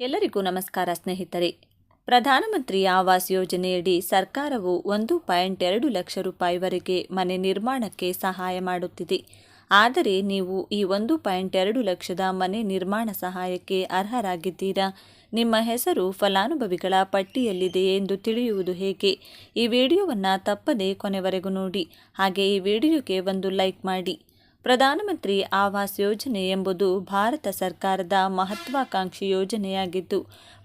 ಎಲ್ಲರಿಗೂ ನಮಸ್ಕಾರ, ಸ್ನೇಹಿತರೆ. ಪ್ರಧಾನಮಂತ್ರಿ ಆವಾಸ್ ಯೋಜನೆಯಡಿ ಸರ್ಕಾರವು ಒಂದು ಪಾಯಿಂಟ್ ಎರಡು ಲಕ್ಷ ರೂಪಾಯಿವರೆಗೆ ಮನೆ ನಿರ್ಮಾಣಕ್ಕೆ ಸಹಾಯ ಮಾಡುತ್ತಿದೆ. ಆದರೆ ನೀವು ಈ ಒಂದು ಪಾಯಿಂಟ್ ಎರಡು ಲಕ್ಷದ ಮನೆ ನಿರ್ಮಾಣ ಸಹಾಯಕ್ಕೆ ಅರ್ಹರಾಗಿದ್ದೀರಾ? ನಿಮ್ಮ ಹೆಸರು, ಫಲಾನುಭವಿಗಳ ಪಟ್ಟಿಯಲ್ಲಿದೆಯೇ ಎಂದು ತಿಳಿಯುವುದು ಹೇಗೆ? ಈ ವಿಡಿಯೋವನ್ನು ತಪ್ಪದೇ ಕೊನೆವರೆಗೂ ನೋಡಿ. ಹಾಗೆ ಈ ವಿಡಿಯೋಗೆ ಒಂದು ಲೈಕ್ ಮಾಡಿ. ಪ್ರಧಾನಮಂತ್ರಿ ಆವಾಸ್ ಯೋಜನೆ ಎಂಬುದು ಭಾರತ ಸರ್ಕಾರದ ಮಹತ್ವಾಕಾಂಕ್ಷಿ ಯೋಜನೆಯಾಗಿದ್ದು,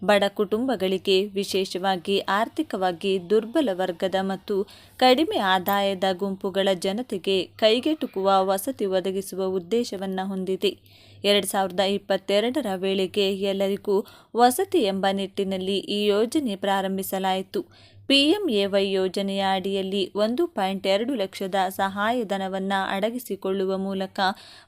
ಬಡ ಕುಟುಂಬಗಳಿಗೆ ವಿಶೇಷವಾಗಿ ಆರ್ಥಿಕವಾಗಿ ದುರ್ಬಲ ವರ್ಗದ ಮತ್ತು ಕಡಿಮೆ ಆದಾಯದ ಗುಂಪುಗಳ ಜನತೆಗೆ ಕೈಗೆಟುಕುವ ವಸತಿ ಒದಗಿಸುವ ಉದ್ದೇಶವನ್ನು ಹೊಂದಿದೆ. ಎರಡು ಸಾವಿರದ ಇಪ್ಪತ್ತೆರಡರ ವೇಳೆಗೆ ಎಲ್ಲರಿಗೂ ವಸತಿ ಎಂಬ ನಿಟ್ಟಿನಲ್ಲಿ ಈ ಯೋಜನೆ ಪ್ರಾರಂಭಿಸಲಾಯಿತು. ಪಿಎಂಎವೈ ಯೋಜನೆಯ ಅಡಿಯಲ್ಲಿ ಒಂದು ಪಾಯಿಂಟ್ ಎರಡು ಲಕ್ಷದ ಸಹಾಯಧನವನ್ನು ಅಡಗಿಸಿಕೊಳ್ಳುವ ಮೂಲಕ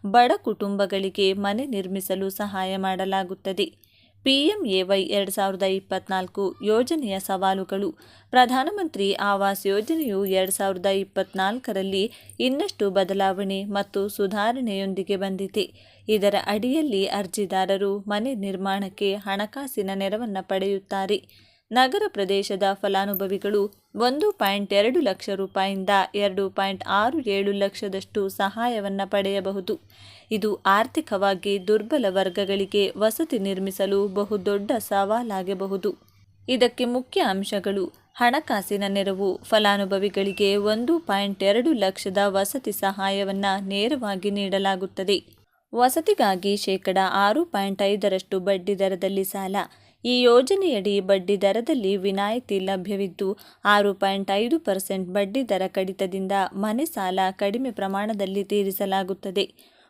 ಬಡ ಕುಟುಂಬಗಳಿಗೆ ಮನೆ ನಿರ್ಮಿಸಲು ಸಹಾಯ ಮಾಡಲಾಗುತ್ತದೆ. ಪಿಎಂಎವೈ ಎರಡು ಸಾವಿರದ ಇಪ್ಪತ್ನಾಲ್ಕು ಯೋಜನೆಯ ಸವಾಲುಗಳು. ಪ್ರಧಾನಮಂತ್ರಿ ಆವಾಸ್ ಯೋಜನೆಯು ಎರಡು ಸಾವಿರದ ಇಪ್ಪತ್ನಾಲ್ಕರಲ್ಲಿ ಇನ್ನಷ್ಟು ಬದಲಾವಣೆ ಮತ್ತು ಸುಧಾರಣೆಯೊಂದಿಗೆ ಬಂದಿದೆ. ಇದರ ಅಡಿಯಲ್ಲಿ ಅರ್ಜಿದಾರರು ಮನೆ ನಿರ್ಮಾಣಕ್ಕೆ ಹಣಕಾಸಿನ ನೆರವನ್ನು ಪಡೆಯುತ್ತಾರೆ. ನಗರ ಪ್ರದೇಶದ ಫಲಾನುಭವಿಗಳು ಒಂದು ಪಾಯಿಂಟ್ ಎರಡು ಲಕ್ಷ ರೂಪಾಯಿಂದ ಎರಡು ಪಾಯಿಂಟ್ ಆರು ಏಳು ಲಕ್ಷದಷ್ಟು ಸಹಾಯವನ್ನು ಪಡೆಯಬಹುದು. ಇದು ಆರ್ಥಿಕವಾಗಿ ದುರ್ಬಲ ವರ್ಗಗಳಿಗೆ ವಸತಿ ನಿರ್ಮಿಸಲು ಬಹುದೊಡ್ಡ ಸವಾಲಾಗಬಹುದು. ಇದಕ್ಕೆ ಮುಖ್ಯ ಅಂಶಗಳು ಹಣಕಾಸಿನ ನೆರವು ಫಲಾನುಭವಿಗಳಿಗೆ ಒಂದು ಪಾಯಿಂಟ್ ಎರಡು ಲಕ್ಷದ ವಸತಿ ಸಹಾಯವನ್ನು ನೇರವಾಗಿ ನೀಡಲಾಗುತ್ತದೆ. ವಸತಿಗಾಗಿ ಶೇಕಡ ಆರು ಪಾಯಿಂಟ್ ಐದರಷ್ಟು ಬಡ್ಡಿ ದರದಲ್ಲಿ ಸಾಲ ಈ ಯೋಜನೆಯಡಿ ಬಡ್ಡಿ ದರದಲ್ಲಿ ವಿನಾಯಿತಿ ಲಭ್ಯವಿದ್ದು ಆರು ಪಾಯಿಂಟ್ ಐದು ಪರ್ಸೆಂಟ್ ಬಡ್ಡಿ ದರ ಕಡಿತದಿಂದ ಮನೆ ಸಾಲ ಕಡಿಮೆ ಪ್ರಮಾಣದಲ್ಲಿ ತೀರಿಸಲಾಗುತ್ತದೆ.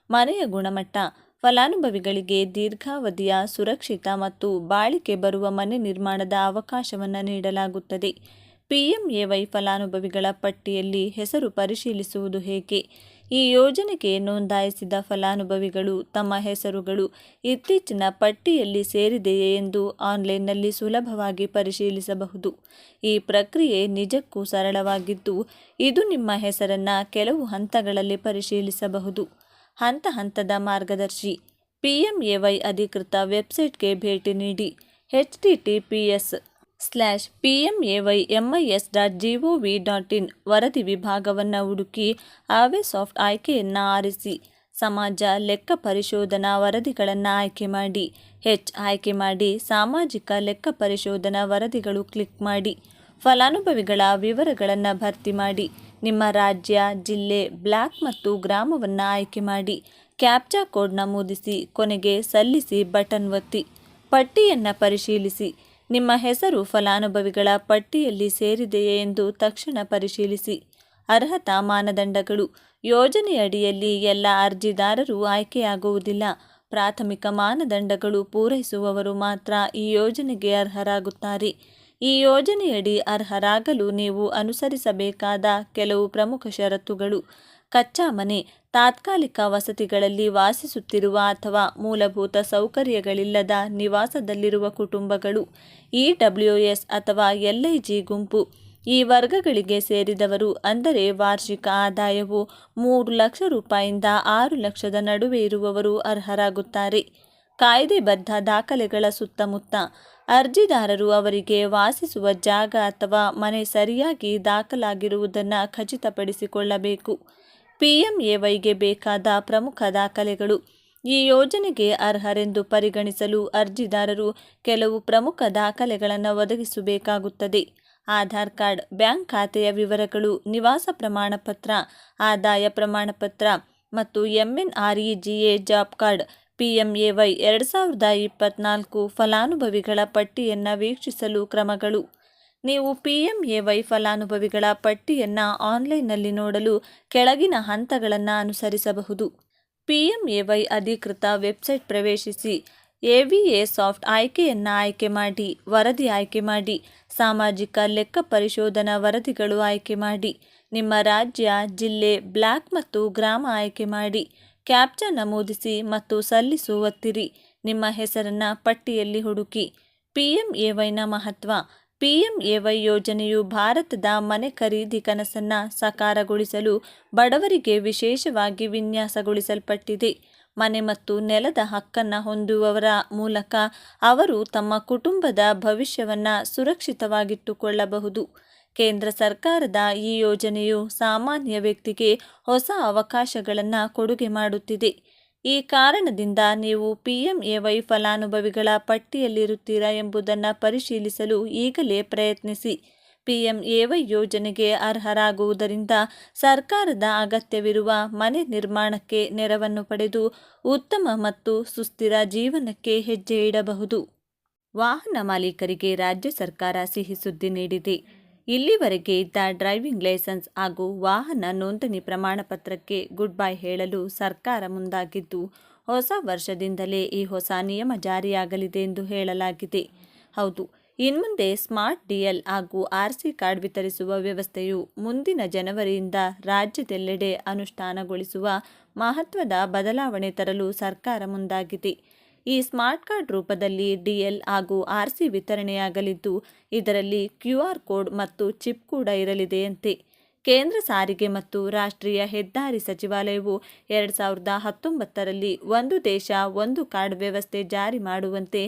ಮನೆಯ ಗುಣಮಟ್ಟ, ಫಲಾನುಭವಿಗಳಿಗೆ ದೀರ್ಘಾವಧಿಯ ಸುರಕ್ಷಿತ ಮತ್ತು ಬಾಳಿಕೆ ಬರುವ ಮನೆ ನಿರ್ಮಾಣದ ಅವಕಾಶವನ್ನು ನೀಡಲಾಗುತ್ತದೆ. ಪಿಎಂಎವೈ ಫಲಾನುಭವಿಗಳ ಪಟ್ಟಿಯಲ್ಲಿ ಹೆಸರು ಪರಿಶೀಲಿಸುವುದು ಹೇಗೆ? ಈ ಯೋಜನೆಗೆ ನೋಂದಾಯಿಸಿದ ಫಲಾನುಭವಿಗಳು ತಮ್ಮ ಹೆಸರುಗಳು ಇತ್ತೀಚಿನ ಪಟ್ಟಿಯಲ್ಲಿ ಸೇರಿದೆಯೇ ಎಂದು ಆನ್ಲೈನ್ನಲ್ಲಿ ಸುಲಭವಾಗಿ ಪರಿಶೀಲಿಸಬಹುದು. ಈ ಪ್ರಕ್ರಿಯೆ ನಿಜಕ್ಕೂ ಸರಳವಾಗಿದ್ದು, ಇದು ನಿಮ್ಮ ಹೆಸರನ್ನು ಕೆಲವು ಹಂತಗಳಲ್ಲಿ ಪರಿಶೀಲಿಸಬಹುದು. ಹಂತ ಹಂತದ ಮಾರ್ಗದರ್ಶಿ, ಪಿಎಂಎವೈ ಅಧಿಕೃತ ವೆಬ್ಸೈಟ್ಗೆ ಭೇಟಿ ನೀಡಿ, H T T P S slash P M A Y M I S dot G O V dot in ವರದಿ ವಿಭಾಗವನ್ನು ಹುಡುಕಿ ಆವೇ ಸಾಫ್ಟ್ ಆಯ್ಕೆಯನ್ನು ಆರಿಸಿ. ಸಮಾಜ ಲೆಕ್ಕ ಪರಿಶೋಧನಾ ವರದಿಗಳನ್ನು ಆಯ್ಕೆ ಮಾಡಿ. ಹೆಚ್ ಆಯ್ಕೆ ಮಾಡಿ ಸಾಮಾಜಿಕ ಲೆಕ್ಕ ಪರಿಶೋಧನಾ ವರದಿಗಳು ಕ್ಲಿಕ್ ಮಾಡಿ. ಫಲಾನುಭವಿಗಳ ವಿವರಗಳನ್ನು ಭರ್ತಿ ಮಾಡಿ. ನಿಮ್ಮ ರಾಜ್ಯ, ಜಿಲ್ಲೆ, ಬ್ಲಾಕ್ ಮತ್ತು ಗ್ರಾಮವನ್ನು ಆಯ್ಕೆ ಮಾಡಿ. ಕ್ಯಾಪ್ಚಾ ಕೋಡ್ ನಮೂದಿಸಿ ಕೊನೆಗೆ ಸಲ್ಲಿಸಿ ಬಟನ್ ಒತ್ತಿ. ಪಟ್ಟಿಯನ್ನು ಪರಿಶೀಲಿಸಿ. ನಿಮ್ಮ ಹೆಸರು ಫಲಾನುಭವಿಗಳ ಪಟ್ಟಿಯಲ್ಲಿ ಸೇರಿದೆಯೇ ಎಂದು ತಕ್ಷಣ ಪರಿಶೀಲಿಸಿ. ಅರ್ಹತಾ ಮಾನದಂಡಗಳು. ಯೋಜನೆಯಡಿಯಲ್ಲಿ ಎಲ್ಲ ಅರ್ಜಿದಾರರು ಆಯ್ಕೆಯಾಗುವುದಿಲ್ಲ. ಪ್ರಾಥಮಿಕ ಮಾನದಂಡಗಳು ಪೂರೈಸುವವರು ಮಾತ್ರ ಈ ಯೋಜನೆಗೆ ಅರ್ಹರಾಗುತ್ತಾರೆ. ಈ ಯೋಜನೆಯಡಿ ಅರ್ಹರಾಗಲು ನೀವು ಅನುಸರಿಸಬೇಕಾದ ಕೆಲವು ಪ್ರಮುಖ ಷರತ್ತುಗಳು. ಕಚ್ಚಾ ಮನೆ ತಾತ್ಕಾಲಿಕ ವಸತಿಗಳಲ್ಲಿ ವಾಸಿಸುತ್ತಿರುವ ಅಥವಾ ಮೂಲಭೂತ ಸೌಕರ್ಯಗಳಿಲ್ಲದ ನಿವಾಸದಲ್ಲಿರುವ ಕುಟುಂಬಗಳು ಇ ಡಬ್ಲ್ಯೂ ಎಸ್ ಅಥವಾ ಎಲ್ಐಜಿ ಗುಂಪು. ಈ ವರ್ಗಗಳಿಗೆ ಸೇರಿದವರು ಅಂದರೆ ವಾರ್ಷಿಕ ಆದಾಯವು ಮೂರು ಲಕ್ಷ ರೂಪಾಯಿಂದ ಆರು ಲಕ್ಷದ ನಡುವೆ ಇರುವವರು ಅರ್ಹರಾಗುತ್ತಾರೆ. ಕಾಯ್ದೆಬದ್ಧ ದಾಖಲೆಗಳ ಸುತ್ತಮುತ್ತ ಅರ್ಜಿದಾರರು ಅವರಿಗೆ ವಾಸಿಸುವ ಜಾಗ ಅಥವಾ ಮನೆ ಸರಿಯಾಗಿ ದಾಖಲಾಗಿರುವುದನ್ನು ಖಚಿತಪಡಿಸಿಕೊಳ್ಳಬೇಕು. ಪಿಎಂಎವೈಗೆ ಬೇಕಾದ ಪ್ರಮುಖ ದಾಖಲೆಗಳು. ಈ ಯೋಜನೆಗೆ ಅರ್ಹರೆಂದು ಪರಿಗಣಿಸಲು ಅರ್ಜಿದಾರರು ಕೆಲವು ಪ್ರಮುಖ ದಾಖಲೆಗಳನ್ನು ಒದಗಿಸಬೇಕಾಗುತ್ತದೆ. ಆಧಾರ್ ಕಾರ್ಡ್, ಬ್ಯಾಂಕ್ ಖಾತೆಯ ವಿವರಗಳು, ನಿವಾಸ ಪ್ರಮಾಣಪತ್ರ, ಆದಾಯ ಪ್ರಮಾಣಪತ್ರ ಮತ್ತು ಎಂಎನ್ಆರ್ಇಜಿಎ ಜಾಬ್ ಕಾರ್ಡ್ ಪಿಎಂಎವೈ ಎರಡು ಸಾವಿರದ ಇಪ್ಪತ್ನಾಲ್ಕು ಫಲಾನುಭವಿಗಳ ಪಟ್ಟಿಯನ್ನು ವೀಕ್ಷಿಸಲು ಕ್ರಮಗಳು. ನೀವು ಪಿಎಂಎವೈ ಫಲಾನುಭವಿಗಳ ಪಟ್ಟಿಯನ್ನು ಆನ್ಲೈನ್ನಲ್ಲಿ ನೋಡಲು ಕೆಳಗಿನ ಹಂತಗಳನ್ನು ಅನುಸರಿಸಬಹುದು. ಪಿಎಂಎವೈ ಅಧಿಕೃತ ವೆಬ್ಸೈಟ್ ಪ್ರವೇಶಿಸಿ ಎವಿಎ ಸಾಫ್ಟ್ ಆಯ್ಕೆಯನ್ನು ಆಯ್ಕೆ ಮಾಡಿ, ವರದಿ ಆಯ್ಕೆ ಮಾಡಿ, ಸಾಮಾಜಿಕ ಲೆಕ್ಕ ಪರಿಶೋಧನಾ ವರದಿಗಳು ಆಯ್ಕೆ ಮಾಡಿ, ನಿಮ್ಮ ರಾಜ್ಯ, ಜಿಲ್ಲೆ, ಬ್ಲಾಕ್ ಮತ್ತು ಗ್ರಾಮ ಆಯ್ಕೆ ಮಾಡಿ ಕ್ಯಾಪ್ಚಾ ನಮೂದಿಸಿ ಮತ್ತು ಸಲ್ಲಿಸು ಒತ್ತಿರಿ. ನಿಮ್ಮ ಹೆಸರನ್ನು ಪಟ್ಟಿಯಲ್ಲಿ ಹುಡುಕಿ. ಪಿ ಎಂ ಎ ವೈನ ಮಹತ್ವ ಪಿಎಂಎವೈ ಯೋಜನೆಯು ಭಾರತದ ಮನೆ ಖರೀದಿ ಕನಸನ್ನು ಸಾಕಾರಗೊಳಿಸಲು ಬಡವರಿಗೆ ವಿಶೇಷವಾಗಿ ವಿನ್ಯಾಸಗೊಳಿಸಲ್ಪಟ್ಟಿದೆ. ಮನೆ ಮತ್ತು ನೆಲದ ಹಕ್ಕನ್ನು ಹೊಂದುವವರ ಮೂಲಕ ಅವರು ತಮ್ಮ ಕುಟುಂಬದ ಭವಿಷ್ಯವನ್ನು ಸುರಕ್ಷಿತವಾಗಿಟ್ಟುಕೊಳ್ಳಬಹುದು. ಕೇಂದ್ರ ಸರ್ಕಾರದ ಈ ಯೋಜನೆಯು ಸಾಮಾನ್ಯ ವ್ಯಕ್ತಿಗೆ ಹೊಸ ಅವಕಾಶಗಳನ್ನು ಕೊಡುಗೆ ಮಾಡುತ್ತಿದೆ. ಈ ಕಾರಣದಿಂದ ನೀವು ಪಿಎಂಎವೈ ಫಲಾನುಭವಿಗಳ ಪಟ್ಟಿಯಲ್ಲಿರುತ್ತೀರಾ ಎಂಬುದನ್ನು ಪರಿಶೀಲಿಸಲು ಈಗಲೇ ಪ್ರಯತ್ನಿಸಿ. ಪಿಎಂಎವೈ ಯೋಜನೆಗೆ ಅರ್ಹರಾಗುವುದರಿಂದ ಸರ್ಕಾರದ ಅಗತ್ಯವಿರುವ ಮನೆ ನಿರ್ಮಾಣಕ್ಕೆ ನೆರವನ್ನು ಪಡೆದು ಉತ್ತಮ ಮತ್ತು ಸುಸ್ಥಿರ ಜೀವನಕ್ಕೆ ಹೆಜ್ಜೆ ಇಡಬಹುದು. ವಾಹನ ಮಾಲೀಕರಿಗೆ ರಾಜ್ಯ ಸರ್ಕಾರ ಸಿಹಿ ಸುದ್ದಿ ನೀಡಿದೆ. ಇಲ್ಲಿವರೆಗೆ ಇದ್ದ ಡ್ರೈವಿಂಗ್ ಲೈಸೆನ್ಸ್ ಹಾಗೂ ವಾಹನ ನೋಂದಣಿ ಪ್ರಮಾಣ ಪತ್ರಕ್ಕೆ ಗುಡ್ ಬೈ ಹೇಳಲು ಸರ್ಕಾರ ಮುಂದಾಗಿದ್ದು, ಹೊಸ ವರ್ಷದಿಂದಲೇ ಈ ಹೊಸ ನಿಯಮ ಜಾರಿಯಾಗಲಿದೆ ಎಂದು ಹೇಳಲಾಗಿದೆ. ಹೌದು, ಇನ್ಮುಂದೆ ಸ್ಮಾರ್ಟ್ ಡಿಎಲ್ ಹಾಗೂ ಆರ್ಸಿ ಕಾರ್ಡ್ ವಿತರಿಸುವ ವ್ಯವಸ್ಥೆಯು ಮುಂದಿನ ಜನವರಿಯಿಂದ ರಾಜ್ಯದೆಲ್ಲೆಡೆ ಅನುಷ್ಠಾನಗೊಳಿಸುವ ಮಹತ್ವದ ಬದಲಾವಣೆ ತರಲು ಸರ್ಕಾರ ಮುಂದಾಗಿದೆ. ಈ ಸ್ಮಾರ್ಟ್ ಕಾರ್ಡ್ ರೂಪದಲ್ಲಿ ಡಿಎಲ್ ಹಾಗೂ ಆರ್ಸಿ ವಿತರಣೆಯಾಗಲಿದ್ದು, ಇದರಲ್ಲಿ ಕ್ಯೂಆರ್ ಕೋಡ್ ಮತ್ತು ಚಿಪ್ ಕೂಡ ಇರಲಿದೆಯಂತೆ. ಕೇಂದ್ರ ಸಾರಿಗೆ ಮತ್ತು ರಾಷ್ಟ್ರೀಯ ಹೆದ್ದಾರಿ ಸಚಿವಾಲಯವು ಎರಡು ಸಾವಿರದ ಹತ್ತೊಂಬತ್ತರಲ್ಲಿ ಒಂದು ದೇಶ, ಒಂದು ಕಾರ್ಡ್ ವ್ಯವಸ್ಥೆ ಜಾರಿ ಮಾಡುವಂತೆ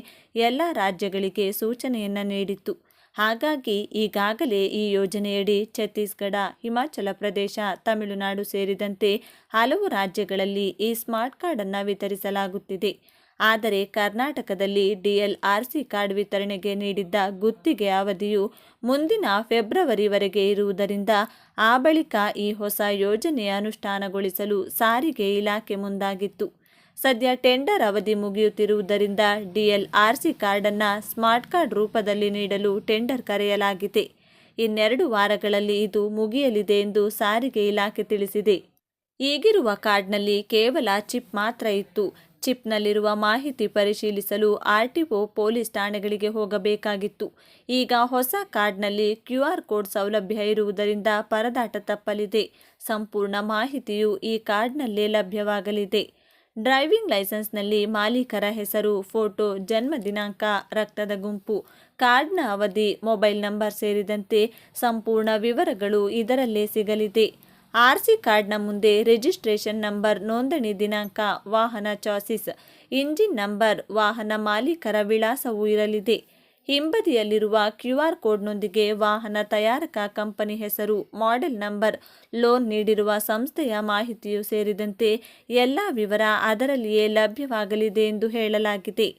ಎಲ್ಲ ರಾಜ್ಯಗಳಿಗೆ ಸೂಚನೆಯನ್ನು ನೀಡಿತ್ತು. ಹಾಗಾಗಿ ಈಗಾಗಲೇ ಈ ಯೋಜನೆಯಡಿ ಛತ್ತೀಸ್ಗಢ, ಹಿಮಾಚಲ ಪ್ರದೇಶ, ತಮಿಳುನಾಡು ಸೇರಿದಂತೆ ಹಲವು ರಾಜ್ಯಗಳಲ್ಲಿ ಈ ಸ್ಮಾರ್ಟ್ ಕಾರ್ಡನ್ನು ವಿತರಿಸಲಾಗುತ್ತಿದೆ. ಆದರೆ ಕರ್ನಾಟಕದಲ್ಲಿ ಡಿಎಲ್ಆರ್ಸಿ ಕಾರ್ಡ್ ವಿತರಣೆಗೆ ನೀಡಿದ್ದ ಗುತ್ತಿಗೆ ಅವಧಿಯು ಮುಂದಿನ ಫೆಬ್ರವರಿವರೆಗೆ ಇರುವುದರಿಂದ ಆ ಬಳಿಕ ಈ ಹೊಸ ಯೋಜನೆ ಅನುಷ್ಠಾನಗೊಳಿಸಲು ಸಾರಿಗೆ ಇಲಾಖೆ ಮುಂದಾಗಿತ್ತು. ಸದ್ಯ ಟೆಂಡರ್ ಅವಧಿ ಮುಗಿಯುತ್ತಿರುವುದರಿಂದ ಡಿಎಲ್ಆರ್ಸಿ ಕಾರ್ಡನ್ನು ಸ್ಮಾರ್ಟ್ ಕಾರ್ಡ್ ರೂಪದಲ್ಲಿ ನೀಡಲು ಟೆಂಡರ್ ಕರೆಯಲಾಗಿದೆ. ಇನ್ನೆರಡು ವಾರಗಳಲ್ಲಿ ಇದು ಮುಗಿಯಲಿದೆ ಎಂದು ಸಾರಿಗೆ ಇಲಾಖೆ ತಿಳಿಸಿದೆ. ಈಗಿರುವ ಕಾರ್ಡ್ನಲ್ಲಿ ಕೇವಲ ಚಿಪ್ ಮಾತ್ರ ಇತ್ತು. ಚಿಪ್ನಲ್ಲಿರುವ ಮಾಹಿತಿ ಪರಿಶೀಲಿಸಲು ಆರ್ಟಿಒ ಪೊಲೀಸ್ ಠಾಣೆಗಳಿಗೆ ಹೋಗಬೇಕಾಗಿತ್ತು. ಈಗ ಹೊಸ ಕಾರ್ಡ್ನಲ್ಲಿ ಕ್ಯೂಆರ್ ಕೋಡ್ ಸೌಲಭ್ಯ ಇರುವುದರಿಂದ ಪರದಾಟ ತಪ್ಪಲಿದೆ. ಸಂಪೂರ್ಣ ಮಾಹಿತಿಯು ಈ ಕಾರ್ಡ್ನಲ್ಲೇ ಲಭ್ಯವಾಗಲಿದೆ. ಡ್ರೈವಿಂಗ್ ಲೈಸೆನ್ಸ್ನಲ್ಲಿ ಮಾಲೀಕರ ಹೆಸರು, ಫೋಟೋ, ಜನ್ಮ ದಿನಾಂಕ, ರಕ್ತದ ಗುಂಪು, ಕಾರ್ಡ್ನ ಅವಧಿ, ಮೊಬೈಲ್ ನಂಬರ್ ಸೇರಿದಂತೆ ಸಂಪೂರ್ಣ ವಿವರಗಳು ಇದರಲ್ಲೇ ಸಿಗಲಿದೆ. ಆರ್ಸಿ ಕಾರ್ಡ್ನ ಮುಂದೆ ರಿಜಿಸ್ಟ್ರೇಷನ್ ನಂಬರ್ ನೋಂದಣಿ ದಿನಾಂಕ ವಾಹನ ಚಾಸಿಸ್, ಇಂಜಿನ್ ನಂಬರ್, ವಾಹನ ಮಾಲೀಕರ ವಿಳಾಸವೂ ಇರಲಿದೆ. ಹಿಂಬದಿಯಲ್ಲಿರುವ ಕ್ಯೂಆರ್ ಕೋಡ್ನೊಂದಿಗೆ ವಾಹನ ತಯಾರಕ ಕಂಪನಿ ಹೆಸರು, ಮಾಡೆಲ್ ನಂಬರ್, ಲೋನ್ ನೀಡಿರುವ ಸಂಸ್ಥೆಯ ಮಾಹಿತಿಯೂ ಸೇರಿದಂತೆ ಎಲ್ಲ ವಿವರ ಅದರಲ್ಲಿಯೇ ಲಭ್ಯವಾಗಲಿದೆ ಎಂದು ಹೇಳಲಾಗಿದೆ.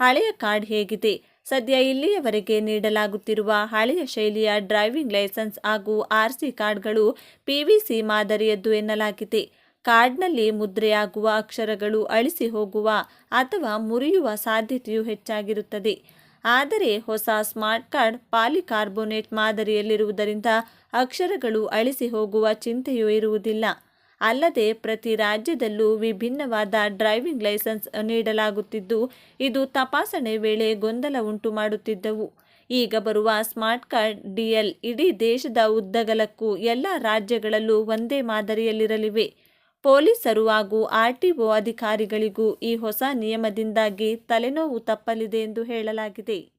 ಹಳೆಯ ಕಾರ್ಡ್ ಹೇಗಿದೆ. ಸದ್ಯ ಇಲ್ಲಿಯವರೆಗೆ ನೀಡಲಾಗುತ್ತಿರುವ ಹಳೆಯ ಶೈಲಿಯ ಡ್ರೈವಿಂಗ್ ಲೈಸೆನ್ಸ್ ಹಾಗೂ ಆರ್ಸಿ ಕಾರ್ಡ್ಗಳು ಪಿವಿಸಿ ಮಾದರಿಯದ್ದು ಎನ್ನಲಾಗಿದೆ. ಕಾರ್ಡ್ನಲ್ಲಿ ಮುದ್ರೆಯಾಗುವ ಅಕ್ಷರಗಳು ಅಳಿಸಿ ಹೋಗುವ ಅಥವಾ ಮುರಿಯುವ ಸಾಧ್ಯತೆಯು ಹೆಚ್ಚಾಗಿರುತ್ತದೆ. ಆದರೆ ಹೊಸ ಸ್ಮಾರ್ಟ್ ಕಾರ್ಡ್ ಪಾಲಿಕಾರ್ಬೋನೇಟ್ ಮಾದರಿಯಲ್ಲಿರುವುದರಿಂದ ಅಕ್ಷರಗಳು ಅಳಿಸಿ ಹೋಗುವ ಚಿಂತೆಯೂ ಇರುವುದಿಲ್ಲ. ಅಲ್ಲದೆ ಪ್ರತಿ ರಾಜ್ಯದಲ್ಲೂ ವಿಭಿನ್ನವಾದ ಡ್ರೈವಿಂಗ್ ಲೈಸೆನ್ಸ್ ನೀಡಲಾಗುತ್ತಿದ್ದು, ಇದು ತಪಾಸಣೆ ವೇಳೆ ಗೊಂದಲ ಉಂಟು ಮಾಡುತ್ತಿದ್ದವು. ಈಗ ಬರುವ ಸ್ಮಾರ್ಟ್ ಕಾರ್ಡ್ ಡಿಎಲ್ ಇಡೀ ದೇಶದ ಉದ್ದಗಲಕ್ಕೂ ಎಲ್ಲ ರಾಜ್ಯಗಳಲ್ಲೂ ಒಂದೇ ಮಾದರಿಯಲ್ಲಿರಲಿವೆ. ಪೊಲೀಸರು ಹಾಗೂ ಆರ್ಟಿಒ ಅಧಿಕಾರಿಗಳಿಗೂ ಈ ಹೊಸ ನಿಯಮದಿಂದಾಗಿ ತಲೆನೋವು ತಪ್ಪಲಿದೆ ಎಂದು ಹೇಳಲಾಗಿದೆ.